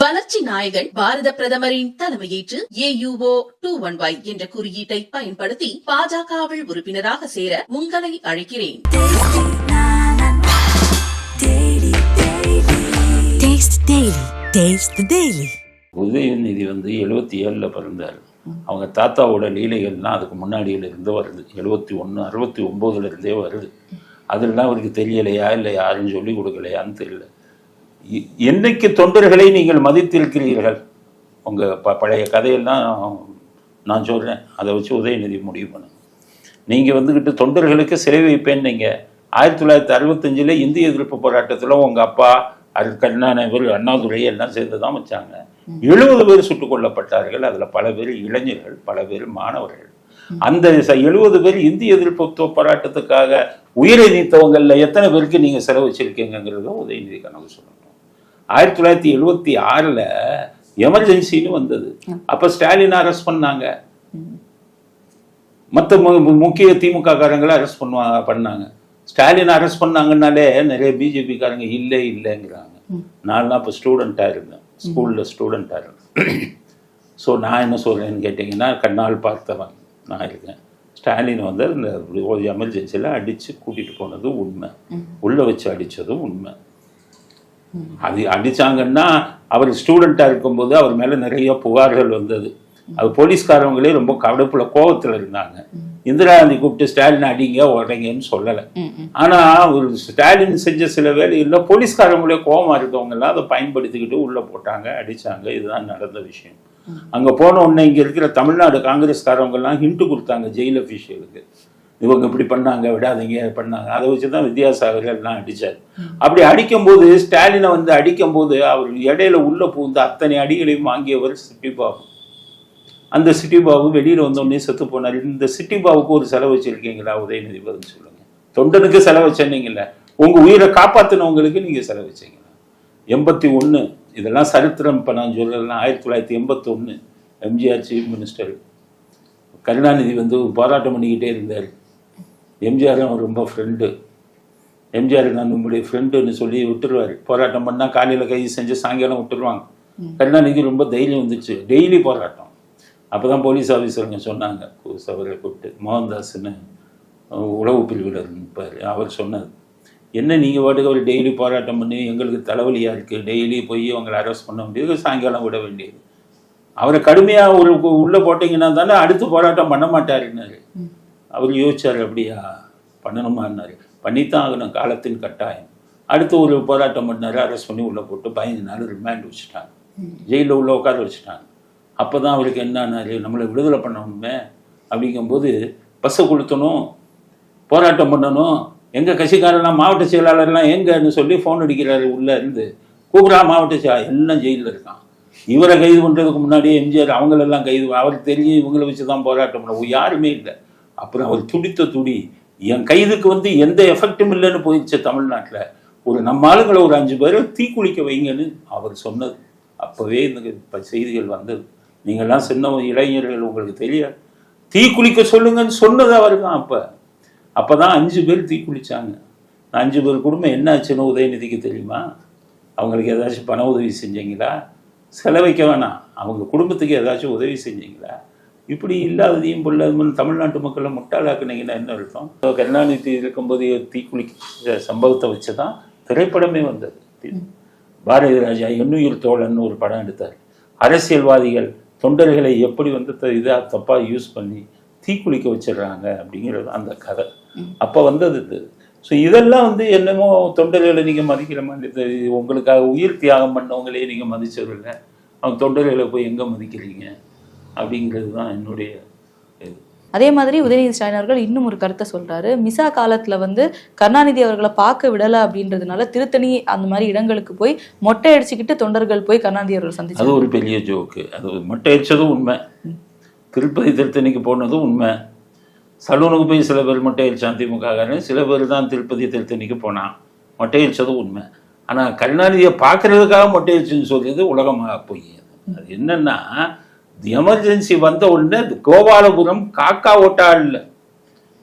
வளர்ச்சி நாயகன் பாரத பிரதமரின் தலைமையேற்று ஏயுஓ டூ ஒன் ஒய் என்ற குறியீட்டை பயன்படுத்தி பாஜகவில் உறுப்பினராக சேர உங்களை அழைக்கிறேன் Taste Daily. Taste the Daily. Udhayanidhi வந்து எழுபத்தி ஏழில் பிறந்தார் அவங்க தாத்தாவோட லீலைகள்லாம் அதுக்கு முன்னாடியில இருந்து வருது எழுபத்தி ஒன்று அறுபத்தி ஒம்போதுல இருந்தே வருது அதெல்லாம் அவருக்கு தெரியலையா இல்லை யாரும் சொல்லி கொடுக்கலையான்னு தெரியல என்னைக்கு தொண்டர்களை நீங்கள் மதித்திருக்கிறீர்கள்? உங்கள் ப பழைய கதையெல்லாம் நான் சொல்கிறேன் அதை வச்சு உதயநிதி முடிவு பண்ணுங்க. நீங்கள் வந்துக்கிட்டு தொண்டர்களுக்கு சிறை வைப்பேன் நீங்கள் ஆயிரத்தி தொள்ளாயிரத்தி அறுபத்தஞ்சில் இந்திய எதிர்ப்பு போராட்டத்தில் உங்கள் அப்பா அரு கருணாநிதி அண்ணாதுரை எல்லாம் சேர்ந்து தான் வச்சாங்க எழுபது பேர் சுட்டுக் கொல்லப்பட்டார்கள். அதில் பல பேர் இளைஞர்கள் பல பேர் மாணவர்கள். அந்த எழுபது பேர் இந்திய எதிர்ப்பு போராட்டத்துக்காக உயிரை நீத்தவங்கள்ல எத்தனை பேருக்கு நீங்கள் செலவு வச்சிருக்கீங்கிறத உதயநிதி கனவு சொல்லணும் ஆயிரத்தி தொள்ளாயிரத்தி எழுபத்தி ஆறில் எமர்ஜென்சின்னு வந்தது. அப்போ ஸ்டாலின் அரெஸ்ட் பண்ணாங்க. மற்ற முக்கிய திமுக காரங்களை அரெஸ்ட் பண்ணுவாங்க பண்ணாங்க. ஸ்டாலின் அரெஸ்ட் பண்ணாங்கன்னாலே நிறைய பிஜேபி காரங்க இல்லை இல்லைங்கிறாங்க. நான்லாம் இப்போ ஸ்டூடெண்ட்டாக இருந்தேன். ஸ்கூலில் ஸ்டூடெண்ட்டாக இருந்தேன். ஸோ நான் என்ன சொல்கிறேன்னு கேட்டிங்கன்னா கண்ணால் பார்த்தவன் நான் இருக்கேன். ஸ்டாலின் வந்து இந்த ஒரு எமர்ஜென்சியில் அடித்து கூட்டிகிட்டு போனது உண்மை. உள்ளே வச்சு அடித்ததும் உண்மை. அது அடிச்சாங்கன்னா அவர் ஸ்டூடெண்ட்டாக இருக்கும்போது அவர் மேலே நிறைய புகார்கள் வந்தது. அது போலீஸ்காரவங்களே ரொம்ப கடுப்புல கோபத்தில் இருந்தாங்க. இந்திரா காந்தி கூப்பிட்டு ஸ்டாலின் அடிங்க உடைங்கன்னு சொல்லலை. ஆனால் ஒரு ஸ்டாலின் செஞ்ச சில வேலைகளில் போலீஸ்காரங்களே கோபமாக இருக்கவங்கெல்லாம் அதை பயன்படுத்திக்கிட்டு உள்ளே போட்டாங்க அடிச்சாங்க. இதுதான் நடந்த விஷயம். அங்கே போன உடனே இங்கே இருக்கிற தமிழ்நாடு காங்கிரஸ்காரவங்கெல்லாம் ஹிண்ட்டு கொடுத்தாங்க ஜெயில் அஃபீஷியலுக்கு இவங்க இப்படி பண்ணாங்க விடாதீங்க பண்ணாங்க. அதை வச்சு தான் வித்யாசாகர் எல்லாம் அடிச்சார் அப்படி அடிக்கும்போது ஸ்டாலினை வந்து அடிக்கும்போது அவர் இடையில உள்ள பூந்து அத்தனை அடிகளையும் வாங்கியவர் சிட்டி பாபு அந்த சிட்டி பாபு வெளியில் வந்தோடனே செத்து போனார். இந்த சிட்டி பாபுக்கு ஒரு செலவு வச்சிருக்கீங்களா உதயநிதி பதில் சொல்லுங்க. தொண்டனுக்கு செலவு வச்சீங்கல்ல உங்க உயிரை காப்பாத்தினவங்களுக்கு நீங்க செலவு வச்சீங்களா எண்பத்தி ஒன்று இதெல்லாம் சரித்திரம். இப்போ நான் சொல்லலாம் ஆயிரத்தி தொள்ளாயிரத்தி எண்பத்தொன்று எம்ஜிஆர் சீஃப் மினிஸ்டர். கருணாநிதி வந்து போராட்டம் பண்ணிக்கிட்டே இருந்தார். எம்ஜிஆரும் ரொம்ப ஃப்ரெண்டு எம்ஜிஆர் நான் உங்களுடைய ஃப்ரெண்டுன்னு சொல்லி விட்டுருவார். போராட்டம் பண்ணால் காலையில் கைது செஞ்சு சாயங்காலம் விட்டுருவாங்க. கருணாநிதி ரொம்ப தைரியம் வந்துச்சு. டெய்லி போராட்டம். அப்போ தான் போலீஸ் ஆஃபீஸருங்க சொன்னாங்க. அவரை கூப்பிட்டு மோகன்தாஸ்ன்னு உளவு பிரிவில் இருப்பார் அவர் சொன்னது என்ன நீங்கள் பாட்டுக்கு அவர் டெய்லி போராட்டம் பண்ணி எங்களுக்கு தலைவலியாக இருக்குது டெய்லி போய் அவங்களை அரெஸ்ட் பண்ண முடியாது சாயங்காலம் விட வேண்டியது. அவரை கடுமையாக ஒரு உள்ளே போட்டிங்கன்னா தானே அடுத்து போராட்டம் பண்ண மாட்டாருன்னாரு. அவர் யோசிச்சார் அப்படியா? பண்ணணுமான்னாரு பண்ணித்தான் ஆகணும். காலத்தின் கட்டாயம். அடுத்து ஒரு போராட்டம் பண்ணாரு. அரெஸ்ட் பண்ணி உள்ளே போட்டு பதினஞ்சு நாள் ரிமாண்ட் வச்சுட்டாங்க ஜெயிலில் உள்ள உட்கார வச்சுட்டாங்க. அப்போ தான் அவருக்கு என்னன்னாரு நம்மளை விடுதலை பண்ணணுமே. அப்படிங்கும்போது பஸ்ஸை கொளுத்தணும். போராட்டம் பண்ணணும். எங்கள் கட்சிக்காரெல்லாம் மாவட்ட செயலாளர்லாம் எங்கன்னு சொல்லி ஃபோன் அடிக்கிறாரு உள்ளே இருந்து. கூப்பிடா மாவட்ட செயலாளர் எல்லாம் ஜெயிலில் இருக்கான். இவரை கைது பண்ணுறதுக்கு முன்னாடியே எம்ஜிஆர் அவங்களெல்லாம் கைது அவருக்கு தெரியும் இவங்களை வச்சு தான் போராட்டம் பண்ண. யாருமே இல்லை. அப்புறம் அவர் துடித்த துடி என் கைதுக்கு வந்து எந்த எஃபெக்டும் இல்லைன்னு போயிடுச்சு தமிழ்நாட்டில். ஒரு நம்ம ஆளுங்களை ஒரு அஞ்சு பேரை தீக்குளிக்க வைங்கன்னு அவர் சொன்னது. அப்போவே இந்த செய்திகள் வந்தது. நீங்கள்லாம் சின்ன இளைஞர்கள் உங்களுக்கு தெரியாது. தீக்குளிக்க சொல்லுங்கன்னு சொன்னது அவர் தான் அப்போ. அப்போ தான் அஞ்சு பேர் தீக்குளித்தாங்க அஞ்சு பேர் குடும்பம் என்ன ஆச்சுன்னு உதயநிதிக்கு தெரியுமா? அவங்களுக்கு ஏதாச்சும் பண உதவி செஞ்சீங்களா? செலவைக்க வேணாம். அவங்க குடும்பத்துக்கு ஏதாச்சும் உதவி செஞ்சீங்களா? இப்படி இல்லாததையும் பொல்லாததும் தமிழ்நாட்டு மக்களை முட்டாளாக்குனீங்கன்னா என்ன அர்த்தம்? கருணாநிதி இருக்கும்போது தீக்குளிக்க சம்பவத்தை வச்சு தான் திரைப்படமே வந்தது. பாரதி ராஜா எண்ணுயிர் தோழன் ஒரு படம் எடுத்தார். அரசியல்வாதிகள் தொண்டர்களை எப்படி வந்து இதாக தப்பாக யூஸ் பண்ணி தீக்குளிக்க வச்சிடுறாங்க அப்படிங்கிறது அந்த கதை. அப்போ வந்தது இது. ஸோ இதெல்லாம் வந்து என்னமோ தொண்டர்களை நீங்கள் மதிக்கிற மாதிரி உங்களுக்காக உயிர் தியாகம் பண்ணவங்களே நீங்கள் மதிச்சதில்லை அவங்க தொண்டர்களை போய் எங்கே மதிக்கிறீங்க? அப்படிங்கிறது தான் என்னுடைய இது. அதே மாதிரி உதயநிதி ஸ்டாலின் அவர்கள் இன்னும் ஒரு கருத்தை சொல்றாரு. மிசா காலத்துல வந்து கருணாநிதி அவர்களை பார்க்க விடல அப்படின்றதுனால திருத்தணி அந்த மாதிரி இடங்களுக்கு போய் மொட்டை அடிச்சுக்கிட்டு தொண்டர்கள் போய் கருணாநிதி அவர்கள் அது சந்திச்சாங்க ஒரு பெரிய ஜோக்கு. அது மொட்டை அடிச்சதும் உண்மை. திருப்பதி திருத்தணிக்கு போனதும் உண்மை. சலூனுக்கு போய் சில பேர் மொட்டை அடிச்சான் திமுககாரன். சில பேர் தான் திருப்பதி திருத்தணிக்கு போனான். மொட்டை அடிச்சதும் உண்மை. ஆனால் கருணாநிதியை பார்க்கறதுக்காக மொட்டை அடிச்சுன்னு சொல்லியது உலகமாக போய். அது என்னன்னா எமர்ஜென்சி வந்த உடனே கோபாலபுரம் காக்கா ஓட்டா இல்லை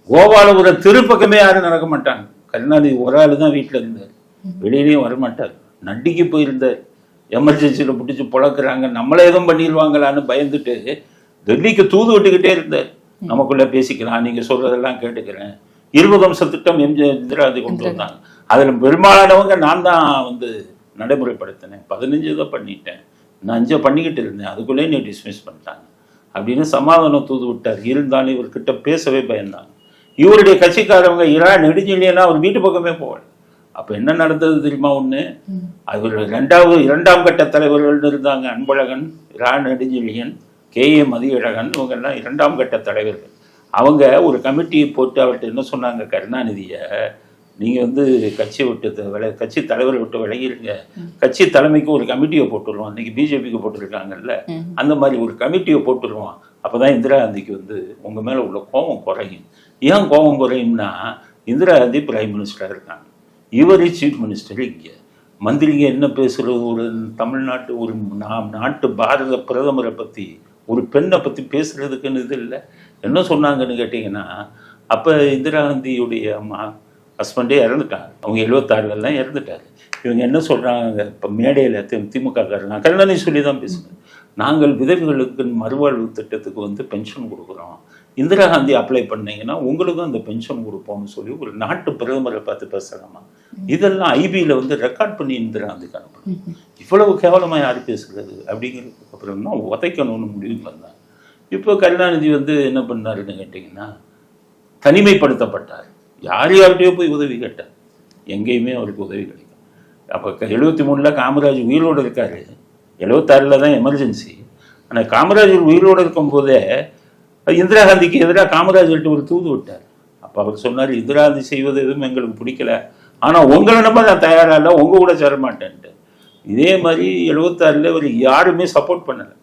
கோபாலபுரம் திருப்பக்கமே யாரும் நடக்க மாட்டாங்க. கருணாநிதி ஒரு ஆள் தான் வீட்டில் இருந்தார். வெளியிலையும் வரமாட்டார். நண்டிக்கு போயிருந்தார். எமர்ஜென்சியில் பிடிச்சி புழக்கிறாங்க. நம்மளே எதுவும் பண்ணிடுவாங்களான்னு பயந்துட்டு டெல்லிக்கு தூது விட்டுக்கிட்டே இருந்தார். நமக்குள்ள பேசிக்கலாம் நீங்க சொல்றதெல்லாம் கேட்டுக்கிறேன். இருபது திட்டம் எம்ஜி இந்திராதி கொண்டு வந்தாங்க. அதுல பெரும்பாலானவங்க நான் தான் வந்து நடைமுறைப்படுத்தினேன். பதினஞ்சு தான் பண்ணிட்டேன். நான் அஞ்சை பண்ணிக்கிட்டு இருந்தேன். அதுக்குள்ளே நீ டிஸ்மிஸ் பண்ணிட்டாங்க. அப்படின்னு சமாதானம் தூது விட்டார். இருந்தாலும் இவர்கிட்ட பேசவே பயந்தாங்க. இவருடைய கட்சிக்காரவங்க இரா நெடுஞ்செழியெல்லாம் அவர் வீட்டு பக்கமே போகல. அப்ப என்ன நடந்தது தெரியுமா ஒண்ணு? அவர் ரெண்டாவது இரண்டாம் கட்ட தலைவர்கள் இருந்தாங்க. அன்பழகன் இரா நெடுஞ்செழியன் கே ஏ மதியழகன் இவங்கெல்லாம் இரண்டாம் கட்ட தலைவர்கள். அவங்க ஒரு கமிட்டியை போட்டு அவர்கிட்ட என்ன சொன்னாங்க? கருணாநிதியை நீங்க வந்து கட்சி விட்டு வில கட்சி தலைவரை விட்டு விலகிருங்க. கட்சி தலைமைக்கு ஒரு கமிட்டியை போட்டுருவோம். இன்னைக்கு பிஜேபிக்கு போட்டுருக்காங்கல்ல அந்த மாதிரி ஒரு கமிட்டியை போட்டுருவோம். அப்பதான் இந்திரா காந்திக்கு வந்து உங்க மேல உள்ள கோபம் குறையும். ஏன் கோபம் குறையும்னா இந்திரா காந்தி பிரைம் மினிஸ்டரா இருக்காங்க. இவர் சீஃப் மினிஸ்டர் இங்க. மந்திரிங்க என்ன பேசுறது? ஒரு தமிழ்நாட்டு ஒரு நாம் நாட்டு பாரத பிரதமரை பத்தி ஒரு பெண்ணை பத்தி பேசுறதுக்குன்னு இது இல்லை. என்ன சொன்னாங்கன்னு கேட்டிங்கன்னா அப்ப இந்திரா காந்தியுடைய அம்மா ஹஸ்பண்டே இறந்துட்டாங்க. அவங்க எழுபத்தாறுலாம் இறந்துட்டாரு. இவங்க என்ன சொல்கிறாங்க இப்போ மேடையில் திமுக காரங்க கருணாநிதி சொல்லி தான் பேசுகிறேன் நாங்கள் விதவைகளுக்கு மறுவாழ்வு திட்டத்துக்கு வந்து பென்ஷன் கொடுக்குறோம். இந்திரா காந்தி அப்ளை பண்ணீங்கன்னா உங்களுக்கும் அந்த பென்ஷன் கொடுப்போம்னு சொல்லி ஒரு நாட்டு பிரதமரை பார்த்து பேசுகிறாமா இதெல்லாம் ஐபியில் வந்து ரெக்கார்ட் பண்ணி இந்திரா காந்திக்கு அனுப்பணும். இவ்வளவு கேவலமாக யார் பேசுகிறது அப்படிங்கிறதுக்கு அப்புறம் தான் உதைக்கணும்னு முடிவு பண்ணாங்க இப்போ கருணாநிதி வந்து என்ன பண்ணாருன்னு கேட்டிங்கன்னா தனிமைப்படுத்தப்பட்டார். யார் யார்கிட்டயோ போய் உதவி கேட்டார். எங்கேயுமே அவருக்கு உதவி கிடைக்கும் அப்போ எழுபத்தி மூணில் காமராஜ் உயிரோடு இருக்காரு. எழுபத்தாறில் தான் எமர்ஜென்சி ஆனால் காமராஜர் உயிரோடு இருக்கும்போதே இந்திரா காந்திக்கு எதிராக காமராஜர்கிட்ட ஒரு தூது விட்டார். அப்போ அவர் சொன்னார் இந்திரா காந்தி செய்வது எதுவும் எங்களுக்கு பிடிக்கல. ஆனால் உங்களை நம்ப நான் தயாராக இல்லை உங்கள் கூட சேர மாட்டேன்ட்டு இதே மாதிரி எழுபத்தாறில் இவர் யாருமே சப்போர்ட் பண்ணலை.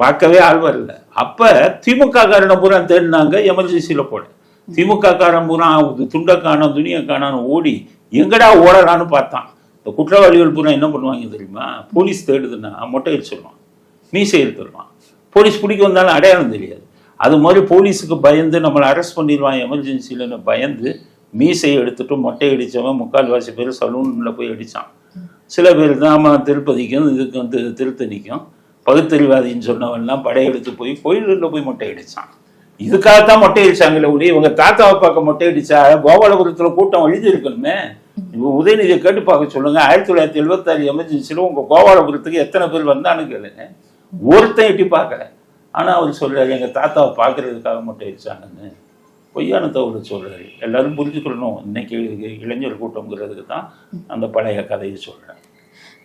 பார்க்கவே ஆள் வரல. அப்போ திமுக காரணம் பூரா தேடினாங்க எமர்ஜென்சியில் போட. திமுக காரன் பூரா துண்டை காணோம் துணியை காணோம் ஓடி எங்கடா ஓடலான்னு பார்த்தான். இந்த குற்றவாளிகள் பூரா என்ன பண்ணுவாங்க தெரியுமா? போலீஸ் தேடுதுன்னா மொட்டை அடிச்சிடுவான் மீசை எடுத்துடுவான் போலீஸ் பிடிக்க வந்தாலும் அடையாளம் தெரியாது. அது மாதிரி போலீஸுக்கு பயந்து நம்மளை அரெஸ்ட் பண்ணிடுவான் எமர்ஜென்சிலன்னு பயந்து மீசையை எடுத்துட்டு மொட்டை அடித்தவன் முக்கால்வாசி பேர் சலூனில் போய் அடித்தான் சில பேர் தான் ஆமா, திருப்பதிக்கும் இதுக்கு வந்து திருத்தணிக்கும் பகுத்தறிவாதின்னு சொன்னவன்லாம் படையெடுத்து போய் கோயில்களில் போய் மொட்டை அடிச்சான். இதுக்காகத்தான் மொட்டை அடிச்சாங்களே ஒளி இவங்க தாத்தாவை பார்க்க மொட்டை அடிச்சா கோபாலபுரத்துல கூட்டம் எழுதி இருக்கணுமே. உதயநிதியை கேட்டு பார்க்க சொல்லுங்க. ஆயிரத்தி தொள்ளாயிரத்தி எழுபத்தாறு எமர்ஜென்சியில் உங்க கோபாலபுரத்துக்கு எத்தனை பேர் வந்தான்னு கேளுங்க. ஒருத்தன் எட்டி பார்க்கல. ஆனா அவர் சொல்றாரு எங்க தாத்தாவை பார்க்கறதுக்காக மொட்டை அடிச்சாங்கன்னு பொய்யான தகவல் சொல்றாரு. எல்லாரும் புரிஞ்சுக்கணும். இன்னைக்கு இளைஞர் கூட்டம்ங்கிறதுக்கு தான் அந்த பழைய கதையை சொல்றேன்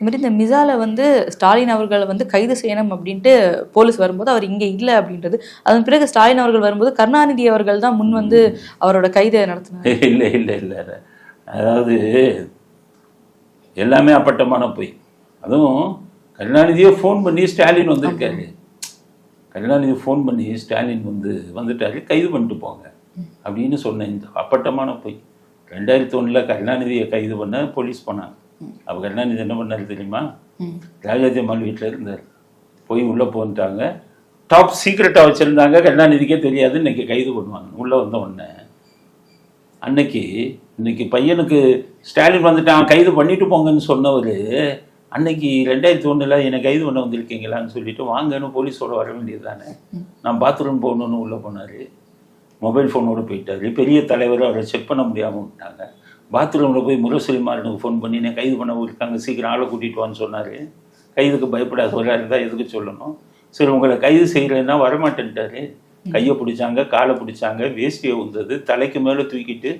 இந்த மாதிரி இந்த மிசால வந்து ஸ்டாலின் அவர்களை வந்து கைது செய்யணும் அப்படின்ட்டு போலீஸ் வரும்போது அவர் இங்கே இல்லை அப்படின்றது. அதன் பிறகு ஸ்டாலின் அவர்கள் வரும்போது கருணாநிதி அவர்கள் தான் முன் வந்து அவரோட கைதை நடத்தினார். இல்லை இல்லை இல்லை அதாவது எல்லாமே அப்பட்டமான பொய். அதுவும் கருணாநிதியே ஃபோன் பண்ணி ஸ்டாலின் வந்திருக்காரு. கருணாநிதி ஃபோன் பண்ணி ஸ்டாலின் வந்து வந்துட்டாரு கைது பண்ணிட்டு போங்க அப்படின்னு சொன்ன இந்த அப்பட்டமான பொய். ரெண்டாயிரத்தி ஒண்ணுல கருணாநிதியை கைது பண்ண போலீஸ் போனாங்க. அப்போ கருணாநிதி என்ன பண்ணாரு தெரியுமா? ராஜாஜி அம்மாள் வீட்டில் இருந்தார் போய் உள்ளே போன்ட்டாங்க. டாப் சீக்ரெட்டாக வச்சுருந்தாங்க. கருணாநிதிக்கே தெரியாது. இன்னைக்கு கைது பண்ணுவாங்க. உள்ளே வந்த உடனே. அன்னைக்கு இன்னைக்கு பையனுக்கு ஸ்டாலின் வந்துட்டான். கைது பண்ணிட்டு போங்கன்னு சொன்னவர் அன்னைக்கு ரெண்டாயிரத்தி ஒண்ணுல என்னை கைது பண்ண வந்திருக்கீங்களான்னு சொல்லிட்டு வாங்கன்னு போலீஸோட வர வேண்டியது தானே நான் பாத்ரூம் போகணுன்னு உள்ளே போனார். மொபைல் ஃபோனோட போயிட்டாரு. பெரிய தலைவர் அவரை செக் பண்ண முடியாமல் விட்டாங்க. பாத்ரூமில் போய் முரசொலிமாறனுக்கு ஃபோன் பண்ணி என்னை கைது பண்ண இருக்காங்க சீக்கிரம் ஆளை கூட்டிகிட்டு வான்னு சொன்னார். கைதுக்கு பயப்படாதவராக இருந்தால் எதுக்கு சொல்லணும்? சரி உங்களை கைது செய்கிறேன்னா வரமாட்டேன்ட்டாரு. கையை பிடிச்சாங்க காலை பிடிச்சாங்க வேஷ்டியை உந்தது தலைக்கு மேலே தூக்கிட்டு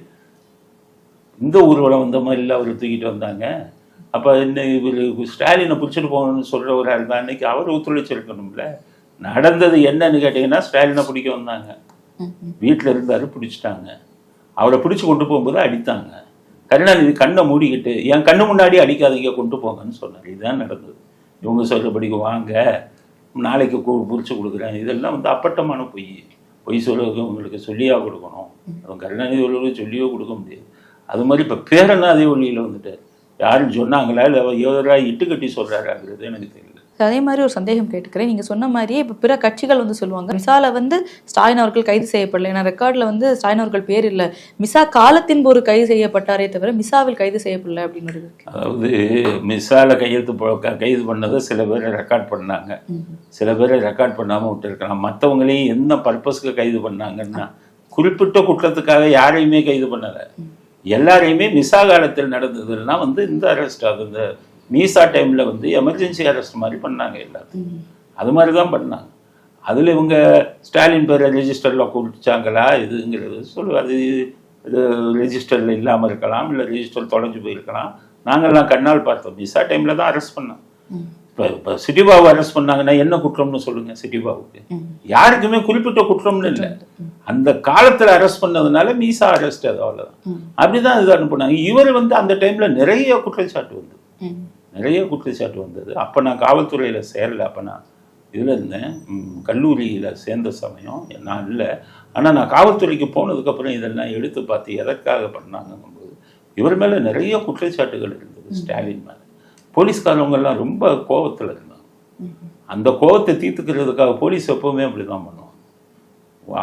இந்த ஊர்வலம் வந்த மாதிரிலாம் அவர் தூக்கிட்டு வந்தாங்க. அப்போ என்ன இவர் ஸ்டாலினை பிடிச்சிட்டு போகணும்னு சொல்கிறவராக இருந்தா அன்னைக்கு அவர் ஒத்துழைச்சிருக்கணும்ல. நடந்தது என்னன்னு கேட்டிங்கன்னா ஸ்டாலினை பிடிக்க வந்தாங்க. வீட்டில் இருந்தாரு பிடிச்சிட்டாங்க. அவரை பிடிச்சி கொண்டு போகும்போது அடித்தாங்க. கருணாநிதி கண்ணை மூடிக்கிட்டு என் கண்ணு முன்னாடி அடிக்காதீங்க கொண்டு போங்கன்னு சொன்னார். இதுதான் நடந்தது. இவங்க சொல்கிறபடி வாங்க நாளைக்கு கு- கொடுக்குறேன். இதெல்லாம் வந்து அப்பட்டமான பொய். பொய் சொல்லுறது உங்களுக்கு சொல்லியா கொடுக்கணும். அதுவும் கருணாநிதி உள்ளவங்க சொல்லியோ கொடுக்க முடியாது. அது மாதிரி இப்போ பேரன் அதே வழியில் வந்துட்டார். யாரும் சொன்னாங்களா இல்லை யோதரா இட்டு கட்டி சொல்கிறாராங்கிறது எனக்கு தெரியல. அதே மாதிரி ஒரு சந்தேகம் கேட்டுக்கிறேன். நீங்க சொன்ன மாதிரியே இப்போ பிற கட்சிகள் வந்து சொல்லுவாங்க மிசால வந்து ஸ்டாலின் அவர்கள் கைது செய்யப்படல. ஏன்னா ரெக்கார்ட்ல வந்து ஸ்டாலின் அவர்கள் பேர் இல்ல. மிசா காலத்தின் போது கைது செய்யப்பட்டாரே தவிர மிசாவில் கைது செய்யப்படல அப்படின்னு அதாவது மிசால கையெழுத்து கைது பண்ணதை சில பேர் ரெக்கார்ட் பண்ணாங்க. சில பேரை ரெக்கார்ட் பண்ணாமல் விட்டுருக்கலாம். மற்றவங்களையும் என்ன பர்பஸ்க்கு கைது பண்ணாங்கன்னா குறிப்பிட்ட குற்றத்துக்காக யாரையுமே கைது பண்ணலை. எல்லாரையுமே மிசா காலத்தில் நடந்ததுன்னா வந்து இந்த அரெஸ்ட் அது இந்த மீசா டைமில் வந்து எமர்ஜென்சி அரெஸ்ட் மாதிரி பண்ணாங்க எல்லாத்தையும் அது மாதிரி தான் பண்ணாங்க. அதில் இவங்க ஸ்டாலின் பேரை ரெஜிஸ்டரில் குறிச்சாங்களா இதுங்கிறது சொல்லு. அது ரெஜிஸ்டரில் இல்லாமல் இருக்கலாம் இல்லை ரெஜிஸ்டர் தொலைஞ்சு போயிருக்கலாம். நாங்கள்லாம் கண்ணால் பார்த்தோம். மிஸ்ஸா டைமில் தான் அரெஸ்ட் பண்ணோம். இப்போ இப்போ சிட்டிபாபு அரெஸ்ட் பண்ணாங்கன்னா என்ன குற்றம்னு சொல்லுங்கள் சிட்டிபாபுக்கு யாருக்குமே குறிப்பிட்ட குற்றம்னு இல்லை. அந்த காலத்தில் அரெஸ்ட் பண்ணதுனால மீசா அரெஸ்ட் அது அவ்வளோதான் அப்படிதான் இது அனுப்புனாங்க. இவர் வந்து அந்த டைமில் நிறைய குற்றச்சாட்டு வந்தது நிறைய குற்றச்சாட்டு வந்தது. அப்போ நான் காவல்துறையில் சேரல. அப்போ நான் இதில் இருந்தேன். கல்லூரியில் சேர்ந்த சமயம். நான் இல்லை. ஆனால் நான் காவல்துறைக்கு போனதுக்கப்புறம் இதெல்லாம் எடுத்து பார்த்து எதற்காக பண்ணாங்கங்கும்போது இவர் மேலே நிறைய குற்றச்சாட்டுகள் இருந்தது ஸ்டாலின் மேலே. போலீஸ்காரவங்கெல்லாம் ரொம்ப கோவத்தில் இருந்தாங்க. அந்த கோவத்தை தீர்த்துக்கிறதுக்காக போலீஸ் எப்பவுமே அப்படி தான் பண்ணுவாங்க.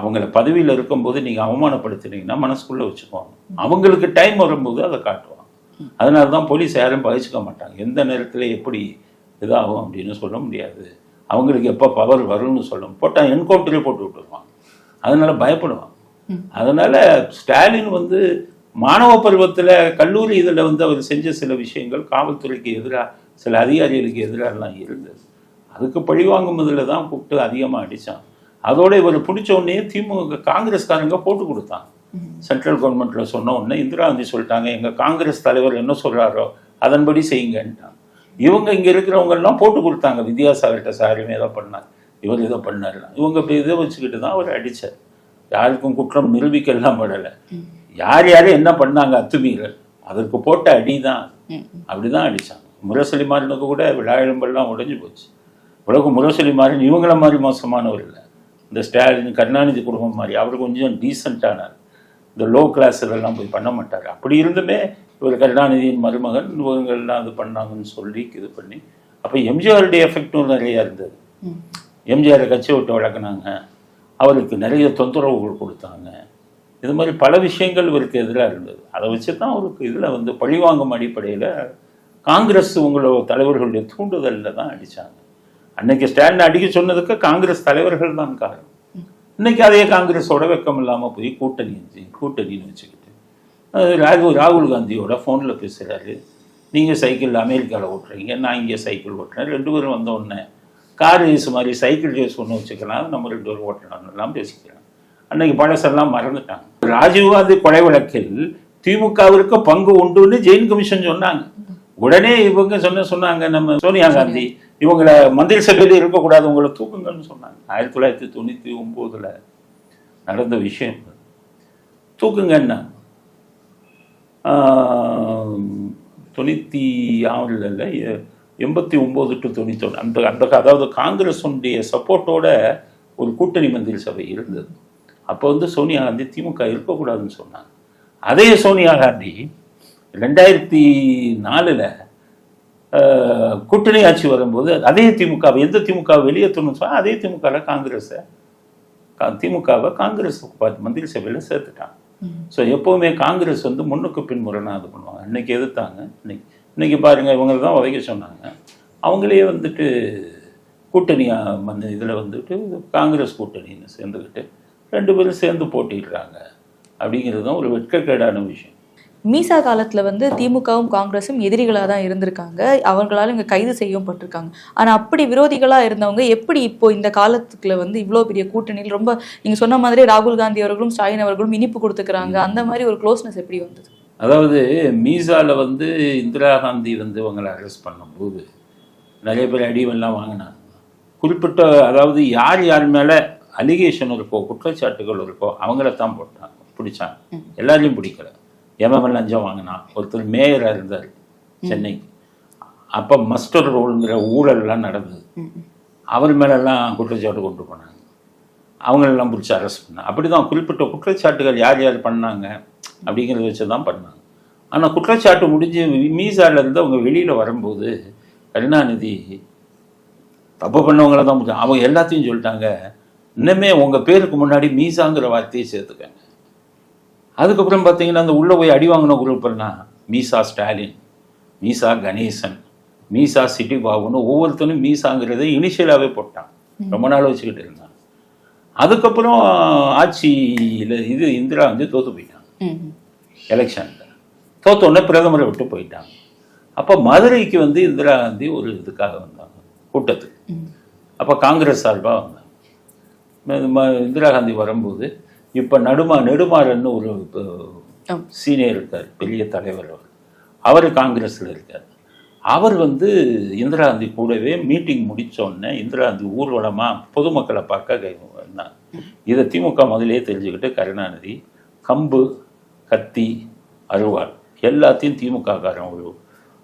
அவங்கள பதவியில் இருக்கும்போது நீங்கள் அவமானப்படுத்துனீங்கன்னா மனசுக்குள்ளே வச்சுக்குவாங்க. அவங்களுக்கு டைம் வரும்போது அதை காட்டுவாங்க. அதனால தான் போலீஸ் யாரும் பகிச்சுக்க மாட்டாங்க. எந்த நேரத்தில் எப்படி இதாகும் அப்படின்னு சொல்ல முடியாது. அவங்களுக்கு எப்போ பவர் வரும்னு சொல்லும். போட்டால் என்கவுண்டரே போட்டு விட்டுருவாங்க அதனால பயப்படுவாங்க அதனால ஸ்டாலின் வந்து மாணவ பருவத்தில் கல்லூரி இதில் வந்து அவர் செஞ்ச சில விஷயங்கள் காவல்துறைக்கு எதிராக சில அதிகாரிகளுக்கு எதிராகலாம் இருந்தது. அதுக்கு பழிவாங்கும் இதில் தான் கூப்பிட்டு அதிகமாக அடித்தான் அதோட இவர் பிடிச்ச உடனே திமுக காங்கிரஸ்காரங்க போட்டு கொடுத்தாங்க சென்ட்ரல் கவர்மெண்ட்ல சொன்ன உடனே இந்திரா காந்தி சொல்லிட்டாங்க எங்கள் காங்கிரஸ் தலைவர் என்ன சொல்கிறாரோ அதன்படி செய்யுங்கன்ட்டாங்க இவங்க இங்கே இருக்கிறவங்க எல்லாம் போட்டு கொடுத்தாங்க வித்யாசாகர்கிட்ட சாரியுமே ஏதோ பண்ணாங்க இவர் ஏதோ பண்ணார்லாம் இவங்க இப்போ இதை வச்சுக்கிட்டு தான் அவர் அடித்தார் யாருக்கும் குற்றம் நிரூபிக்கலாம் படலை. யார் யார் என்ன பண்ணாங்க அத்துமீறல் அதற்கு போட்ட அடி தான் அப்படிதான் அடிச்சாங்க. முரசொலி மாறனுக்கு கூட விழாயம்பெல்லாம் உடைஞ்சு போச்சு. உலகம் முரசொலி மாறன் இவங்கள மாதிரி மோசமானவர் இல்லை. இந்த ஸ்டாலின் கருணாநிதி குடும்பம் மாதிரி அவர் கொஞ்சம் டீசெண்டானார் இந்த லோ கிளாஸ் இதெல்லாம் போய் பண்ண மாட்டார். அப்படி இருந்துமே இவர் கருணாநிதியின் மருமகன் இவங்கெல்லாம் இது பண்ணாங்கன்னு சொல்லி இது பண்ணி அப்போ எம்ஜிஆருடைய எஃபெக்டும் நிறையா இருந்தது. எம்ஜிஆரை கட்சி விட்டு வளர்க்குனாங்க. அவருக்கு நிறைய தொந்தரவுகள் கொடுத்தாங்க. இது மாதிரி பல விஷயங்கள் இவருக்கு எதிராக இருந்தது. அதை வச்சு தான் அவருக்கு இதில் வந்து பழிவாங்கும் அடிப்படையில் காங்கிரஸ் உங்களோட தலைவர்களுடைய தூண்டுதலில் தான் அடித்தாங்க அன்னைக்கு ஸ்டாலின் அடிக்க சொன்னதுக்கு காங்கிரஸ் தலைவர்கள் தான் காரணம். இன்னைக்கு அதே காங்கிரஸோட வெக்கம் இல்லாமல் போய் கூட்டணி கூட்டணின்னு வச்சுக்கிட்டு. ராகு ராகுல் ராகுல் காந்தியோட ஃபோனில் பேசுகிறாரு நீங்கள் சைக்கிள் அமெரிக்காவில் ஓட்டுறீங்க நான் இங்கே சைக்கிள் ஓட்டுறேன். ரெண்டு பேரும் வந்த உடனே கார் ரேஸ் மாதிரி சைக்கிள் ரேஸ் ஒன்று வச்சுக்கலாம் நம்ம ரெண்டு பேரும் ஓட்டலாம்னுலாம் பேசிக்கிறாங்க. அன்னைக்கு பழசெல்லாம் மறந்துட்டாங்க. ராஜீவ்காந்தி கொலை வழக்கில் திமுகவிற்கு பங்கு உண்டுன்னு ஜெயின் கமிஷன் சொன்னாங்க. உடனே இவங்க சொன்ன சொன்னாங்க நம்ம சோனியா காந்தி. இவங்களை மந்திரி சபையில் இருக்கக்கூடாது உங்களை தூக்குங்கன்னு சொன்னாங்க. ஆயிரத்தி தொள்ளாயிரத்தி தொண்ணூற்றி ஒம்போதில் நடந்த விஷயம் தூக்குங்கன்னா தொண்ணூற்றி ஆறில் இல்லை எண்பத்தி ஒம்பது டு தொண்ணூத்தொன்று அந்த அந்த அதாவது காங்கிரஸுடைய சப்போர்ட்டோட ஒரு கூட்டணி மந்திரி சபை இருந்தது. அப்போ வந்து சோனியா காந்தி திமுக இருக்கக்கூடாதுன்னு சொன்னாங்க. அதே சோனியா காந்தி ரெண்டாயிரத்தி நாலில் கூட்டணி ஆட்சி வரும்போது அதே திமுக எந்த திமுக வெளியேற்றணும்னு சொன்னால் அதே திமுகவில் காங்கிரஸை கா- திமுகவை காங்கிரஸ் மந்திரி சபையில் சேர்த்துட்டாங்க. ஸோ எப்போவுமே காங்கிரஸ் வந்து முன்னுக்கு பின் முரணாக இது பண்ணுவாங்க. இன்னைக்கு எதிர்த்தாங்க. இன்னைக்கு இன்னைக்கு பாருங்க இவங்க தான் உதைக்க சொன்னாங்க. அவங்களே வந்துட்டு கூட்டணி வந்து இதில் வந்துட்டு காங்கிரஸ் கூட்டணின்னு சேர்ந்துக்கிட்டு ரெண்டு பேரும் சேர்ந்து போட்டிடுறாங்க. அப்படிங்கிறது தான் ஒரு வெட்கக்கேடான விஷயம். மீசா காலத்துல வந்து திமுகவும் காங்கிரஸும் எதிரிகளா தான் இருந்திருக்காங்க. அவங்களால இங்க கைது செய்யவும் பட்டிருக்காங்க. ஆனா அப்படி விரோதிகளா இருந்தவங்க எப்படி இப்போ இந்த காலத்துக்குள்ள வந்து இவ்வளோ பெரிய கூட்டணியில் ரொம்ப நீங்க சொன்ன மாதிரி ராகுல் காந்தி அவர்களும் ஸ்டாலின் அவர்களும் இனிப்பு கொடுத்துக்கிறாங்க. அந்த மாதிரி ஒரு க்ளோஸ்னஸ் எப்படி வந்தது? அதாவது மீசால வந்து இந்திரா காந்தி வந்து இவங்களை அரெஸ்ட் பண்ணும்போது நிறைய பேர் அடிவெல்லாம் வாங்கினாங்க. குறிப்பிட்ட அதாவது யார் யார் மேலே அலிகேஷன் இருக்கோ குற்றச்சாட்டுகள் இருக்கோ அவங்கள தான் போட்டாங்க. பிடிச்சாங்க. எல்லாரையும் பிடிக்கல. எவன் லஞ்சம் வாங்கினான் ஒருத்தர் மேயராக இருந்தார் சென்னை. அப்போ மஸ்டர் ரோலுங்கிற ஊழல்லாம் நடந்தது. அவர் மேலெல்லாம் குற்றச்சாட்டு கொண்டு போனாங்க. அவங்களெல்லாம் பிடிச்சி அரெஸ்ட் பண்ணாங்க. அப்படி தான் குறிப்பிட்ட குற்றச்சாட்டுகள் யார் யார் பண்ணாங்க அப்படிங்கிறத வச்சு தான் பண்ணாங்க. ஆனால் குற்றச்சாட்டு முடிஞ்சு மீசால இருந்து அவங்க வெளியில் வரும்போது கருணாநிதி தப்பு பண்ணவங்கள தான் அவங்க எல்லாத்தையும் சொல்லிட்டாங்க. இன்னுமே உங்கள் பேருக்கு முன்னாடி மீசாங்கிற வார்த்தையை சேர்த்துக்கங்க. அதுக்கப்புறம் பார்த்தீங்கன்னா அந்த உள்ளே போய் அடி வாங்கின குரூப் எல்லாம் MISA Stalin MISA Ganesan MISA Chitti பாபுன்னு ஒவ்வொருத்தனும் மீசாங்கிறத இனிஷியலாகவே போட்டான். ரொம்ப நாள் வச்சுக்கிட்டு இருந்தான். அதுக்கப்புறம் ஆட்சியில் இது இந்திரா வந்து தோத்து போயிட்டான். எலெக்ஷனில். தோத்த உடனே பிரதமரை விட்டு போயிட்டாங்க. அப்போ மதுரைக்கு வந்து இந்திரா காந்தி ஒரு இதுக்காக வந்தாங்க கூட்டத்துக்கு. அப்போ காங்கிரஸ் சார்பாக வந்தாங்க. இந்திரா காந்தி வரும்போது இப்போ நடுமா நெடுமாறன்னு ஒரு. சீனியர் இருக்கார் பெரிய தலைவர் அவர். அவர் காங்கிரஸில் இருக்கார். அவர் வந்து இந்திரா காந்தி கூடவே மீட்டிங் முடிச்ச உடனே இந்திரா காந்தி ஊர்வலமாக பொதுமக்களை பார்க்க வந்தாங்க இதை திமுக முதலே தெரிஞ்சுக்கிட்டு கருணாநிதி கம்பு கத்தி அருவாள் எல்லாத்தையும் திமுக காரன் ஒரு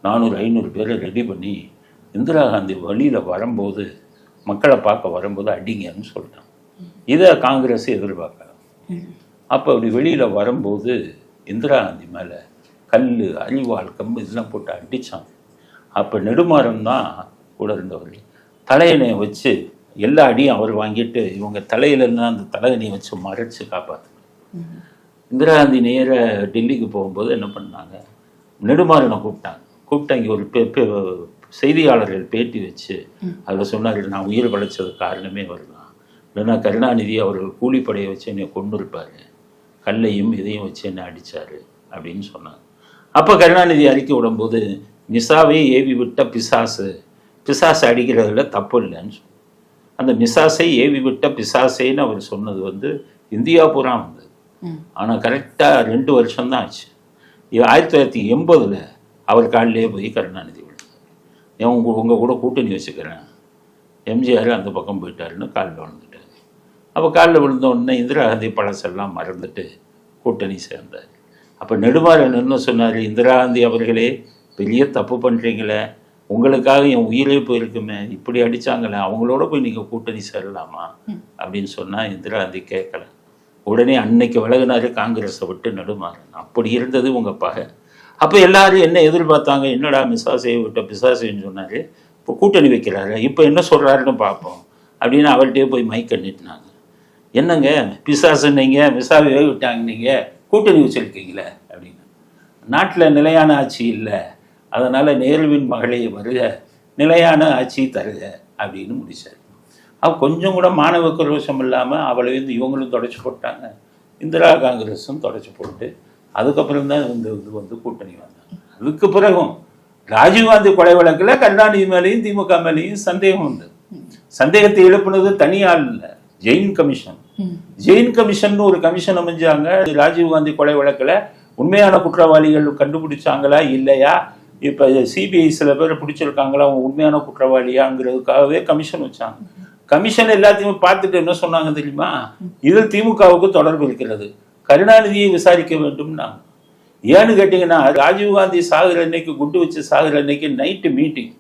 நானூறு ஐநூறு பேரை ரெடி பண்ணி இந்திரா காந்தி வழியில் வரும்போது மக்களை பார்க்க வரும்போது அடிங்கன்னு சொல்லிட்டான் இதை காங்கிரஸ் எதிர்பார்க்கல. அப்போ அப்படி வெளியில் வரும்போது இந்திரா காந்தி மேலே கல் அரிவாள் கம்பு இதெல்லாம் போட்டு அடிச்சாங்க அப்போ நெடுமாறன் தான் கூட இருந்தவர் தலையணையை வச்சு எல்லா அடியும் அவர் வாங்கிட்டு இவங்க தலையிலன்னா அந்த தலையணையை வச்சு மறைச்சு காப்பாற்று இந்திரா காந்தி நேர டெல்லிக்கு போகும்போது என்ன பண்ணாங்க? நெடுமாறனை கூப்பிட்டாங்க. கூப்பிட்டு அங்கே ஒரு செய்தியாளர்கள் பேட்டி வச்சு அதில் சொன்னார் நான் உயிர் படைச்சது காரணமே தான் இல்லைன்னா கருணாநிதி அவர்கள் கூலிப்படையை வச்சு என்னை கொண்டு இருப்பார் கல்லையும் இதையும் வச்சு என்னை அடித்தார் அப்படின்னு சொன்னாங்க அப்போ கருணாநிதி அறிக்கை விடும்போது மிசாவை ஏவி விட்ட பிசாசு பிசாசு அடிக்கிறதுல தப்பு இல்லைன்னு சொன்னாங்க அந்த மிசாசை ஏவி விட்ட பிசாசைன்னு அவர் சொன்னது வந்து இந்தியா பூரா வந்தது. ஆனால் கரெக்டாக ரெண்டு வருஷம்தான் ஆச்சு. ஆயிரத்தி தொள்ளாயிரத்தி எண்பதில் அவர் காலிலே போய் கருணாநிதி விழுந்தார். ஏன் உங்க உங்கள் கூட கூட்டணி வச்சுக்கிறேன். எம்ஜிஆர் அந்த பக்கம் போயிட்டாருன்னு காலில் விழுந்துட்டார். அப்போ காலில் விழுந்த உடனே இந்திரா காந்தி பழசெல்லாம் மறந்துட்டு கூட்டணி சேர்ந்தார். அப்போ நெடுமாறன் என்ன சொன்னார்? இந்திரா காந்தி அவர்களே பெரிய தப்பு பண்ணுறீங்களே உங்களுக்காக என் உயிரே போயிருக்குமே. இப்படி அடிச்சாங்களே. அவங்களோட போய் நீங்கள் கூட்டணி சேரலாமா? அப்படின்னு சொன்னால் இந்திரா காந்தி கேட்கல. உடனே அன்னைக்கு விலகினாரு காங்கிரஸை விட்டு நடுமாறன். அப்படி இருந்தது உங்கள் பகை. அப்போ எல்லாரும் என்ன எதிர்பார்த்தாங்க? என்னடா மிசாசையை விட்ட பிசாசைன்னு சொன்னார். இப்போ கூட்டணி வைக்கிறாரு? இப்போ என்ன சொல்கிறாருன்னு பார்ப்போம். அப்படின்னு அவர்கிட்டயே போய் மைக்க நீட்டினாங்க என்னங்க பிசாசுன்னீங்க மிசாவையே விட்டாங்க நீங்கள் கூட்டணி வச்சுருக்கீங்களே அப்படின்னு. நாட்டில் நிலையான ஆட்சி இல்லை அதனால் நேருவின் மகளே வருக நிலையான ஆட்சி தருக அப்படின்னு முடிச்சார். அவள் கொஞ்சம் கூட மாணவ குரோஷம் இல்லாமல் அவளை வந்து இவங்களும் தொடச்சி போட்டாங்க. இந்திரா காங்கிரஸும் தொடச்சி போட்டு அதுக்கப்புறம் தான் இந்த இது வந்து கூட்டணி வந்தாங்க. அதுக்கு பிறகும் ராஜீவ்காந்தி கொலை வழக்கில் கருணாநிதி மேலேயும் திமுக மேலேயும் சந்தேகம் வந்தது சந்தேகத்தை எழுப்புனது தனியால் இல்லை ஜெயின் கமிஷன். ஜெயின் கமிஷன் ஒரு கமிஷன் அமைஞ்சாங்க. ராஜீவ்காந்தி கொலை வழக்கில் உண்மையான குற்றவாளிகள் கண்டுபிடிச்சாங்களா இல்லையா? இப்போ சிபிஐ சில பேர் பிடிச்சிருக்காங்களா? அவங்க உண்மையான குற்றவாளியாங்கிறதுக்காகவே கமிஷன் வச்சாங்க. கமிஷன் எல்லாத்தையுமே பார்த்துட்டு என்ன சொன்னாங்க தெரியுமா? இதில் திமுகவுக்கு தொடர்பு இருக்கிறது. கருணாநிதியை விசாரிக்க வேண்டும்னாங்க. ஏன்னு கேட்டிங்கன்னா ராஜீவ்காந்தி சாகுற அன்னைக்கு குண்டு வச்சு சாகுற அன்னைக்கு நைட்டு மீட்டிங்.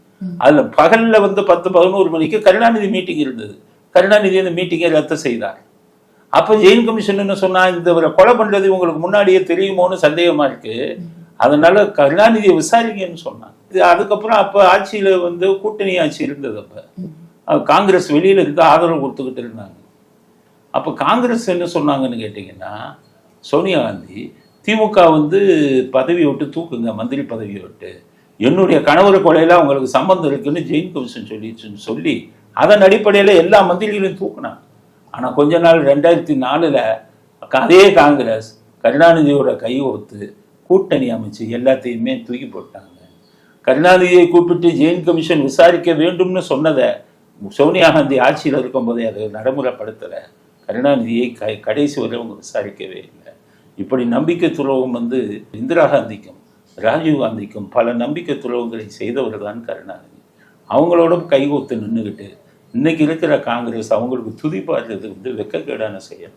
அதில் பகலில் வந்து பத்து பதினோரு மணிக்கு கருணாநிதி மீட்டிங் இருந்தது. கருணாநிதி அந்த மீட்டிங்கை ரத்து செய்தார். அப்போ ஜெயின் கமிஷன் என்ன சொன்னா இந்த கொலை பண்றது உங்களுக்கு முன்னாடியே தெரியுமோன்னு சந்தேகமா இருக்கு. அதனால கருணாநிதியை விசாரிங்கன்னு சொன்னாங்க. இது அதுக்கப்புறம் அப்போ ஆட்சியில வந்து கூட்டணி ஆட்சி இருந்தது அப்ப. காங்கிரஸ் வெளியில இருந்து ஆதரவு கொடுத்துக்கிட்டு இருந்தாங்க. அப்போ காங்கிரஸ் என்ன சொன்னாங்கன்னு கேட்டிங்கன்னா சோனியா காந்தி திமுக வந்து பதவி விட்டு தூக்குங்க மந்திரி பதவியை விட்டு. என்னுடைய கணவர் கொலையில உங்களுக்கு சம்பந்தம் இருக்குன்னு ஜெயின் கமிஷன் சொல்லி சொல்லி அதன் அடிப்படையில் எல்லா மந்திரிகளையும் தூக்குனாங்க. ஆனால் கொஞ்ச நாள் ரெண்டாயிரத்தி நாலில் அதே காங்கிரஸ் கருணாநிதியோட கை ஒத்து கூட்டணி அமைச்சு எல்லாத்தையுமே தூக்கி போட்டாங்க. கருணாநிதியை கூப்பிட்டு ஜெயின் கமிஷன் விசாரிக்க வேண்டும்னு சொன்னதை சோனியா காந்தி ஆட்சியில் இருக்கும்போதே அதை நடைமுறைப்படுத்தலை. கருணாநிதியை க கடைசி வரை அவங்க விசாரிக்கவே இல்லை. இப்படி நம்பிக்கை துரோகம் வந்து இந்திரா காந்திக்கும் ராஜீவ் காந்திக்கும் பல நம்பிக்கை துரோகங்களை செய்தவர் தான் கருணாநிதி. அவங்களோட கைகோத்து நின்றுக்கிட்டு இன்னைக்கு இருக்கிற காங்கிரஸ் அவங்களுக்கு துதி துதிப்பாடுறது வந்து வெக்கக்கேடான செயல்.